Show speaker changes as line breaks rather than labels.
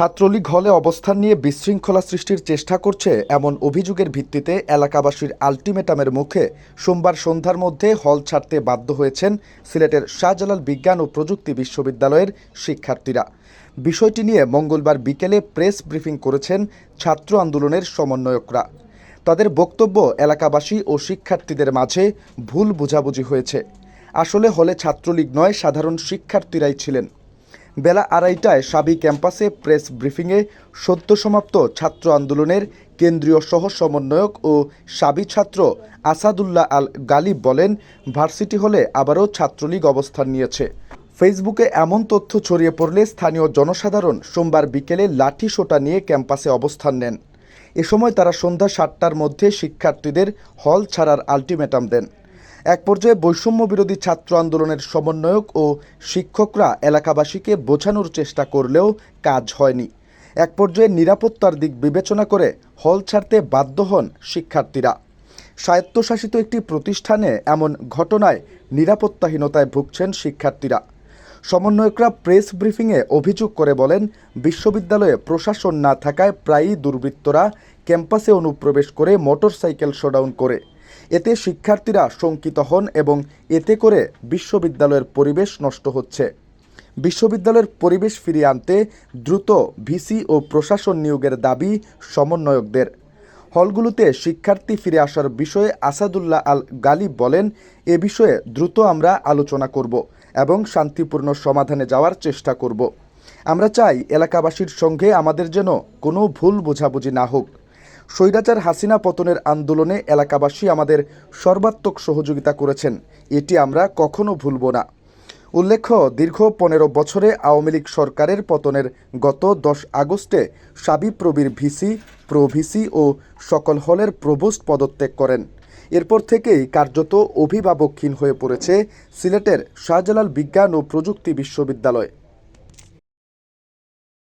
ছাত্রলীগ হলে অবস্থান নিয়ে বিশৃঙ্খলা সৃষ্টির চেষ্টা করছে এমন অভিযোগের ভিত্তিতে এলাকাবাসীর আলটিমেটামের মুখে সোমবার সন্ধ্যার মধ্যে হল ছাড়তে বাধ্য হয়েছেন সিলেটের শাহজালাল বিজ্ঞান ও প্রযুক্তি বিশ্ববিদ্যালয়ের শিক্ষার্থীরা। বিষয়টি নিয়ে মঙ্গলবার বিকেলে প্রেস ব্রিফিং করেছেন ছাত্র আন্দোলনের সমন্বয়করা। তাদের বক্তব্য এলাকাবাসী ও শিক্ষার্থীদের মাঝে ভুল বোঝাবুঝি হয়েছে। আসলে হলে ছাত্রলীগ নয়, সাধারণ শিক্ষার্থীরাই ছিলেন। বেলা আড়াইটায় সাবি ক্যাম্পাসে প্রেস ব্রিফিংয়ে সদ্য সমাপ্ত ছাত্র আন্দোলনের কেন্দ্রীয় সহ সমন্বয়ক ও সাবি ছাত্র আসাদুল্লাহ আল গালিব বলেন, ভার্সিটি হলে আবারও ছাত্রলীগ অবস্থান নিয়েছে। ফেসবুকে এমন তথ্য ছড়িয়ে পড়লে স্থানীয় জনসাধারণ সোমবার বিকেলে লাঠি সোটা নিয়ে ক্যাম্পাসে অবস্থান নেন। এ সময় তারা সন্ধ্যা সাতটার মধ্যে শিক্ষার্থীদের হল ছাড়ার আলটিমেটাম দেন। এক পর্যায়ে বৈষম্য বিরোধী ছাত্র আন্দোলনের সমন্বয়ক ও শিক্ষকরা এলাকাবাসীকে বোঝানোর চেষ্টা করলেও কাজ হয়নি। এক পর্যায়ে নিরাপত্তার দিক বিবেচনা করে হল ছাড়তে বাধ্য হন শিক্ষার্থীরা। স্বায়ত্তশাসিত একটি প্রতিষ্ঠানে এমন ঘটনায় নিরাপত্তাহীনতায় ভুগছেন শিক্ষার্থীরা। সমন্বয়করা প্রেস ব্রিফিংয়ে অভিযোগ করে বলেন, বিশ্ববিদ্যালয়ে প্রশাসন না থাকায় প্রায়ই দুর্বৃত্তরা ক্যাম্পাসে অনুপ্রবেশ করে মোটরসাইকেল শোডাউন করে। এতে শিক্ষার্থীরা শঙ্কিত হন এবং এতে করে বিশ্ববিদ্যালয়ের পরিবেশ নষ্ট হচ্ছে। বিশ্ববিদ্যালয়ের পরিবেশ ফিরিয়ে আনতে দ্রুত ভিসি ও প্রশাসন নিয়োগের দাবি সমন্বয়কদের। হলগুলোতে শিক্ষার্থী ফিরে আসার বিষয়ে আসাদুল্লাহ আল গালিব বলেন, এ বিষয়ে দ্রুত আমরা আলোচনা করব এবং শান্তিপূর্ণ সমাধানে যাওয়ার চেষ্টা করব। আমরা চাই এলাকাবাসীর সঙ্গে আমাদের যেন কোনো ভুল বোঝাবুঝি না হোক। স্বৈরাচার হাসিনা পতনের আন্দোলনে এলাকাবাসী আমাদের সর্বাত্মক সহযোগিতা করেছেন। এটি আমরা কখনো ভুলব না। উল্লেখ্য, দীর্ঘ পনেরো বছরে আওয়ামী লীগ সরকারের পতনের গত দশ আগস্টে সাবিপ্রবির ভিসি প্রভিসি ও সকল হলের প্রভোস্ট পদত্যাগ করেন। এরপর থেকেই কার্যত অভিভাবকহীন হয়ে পড়েছে সিলেটের শাহজালাল বিজ্ঞান ও প্রযুক্তি বিশ্ববিদ্যালয়।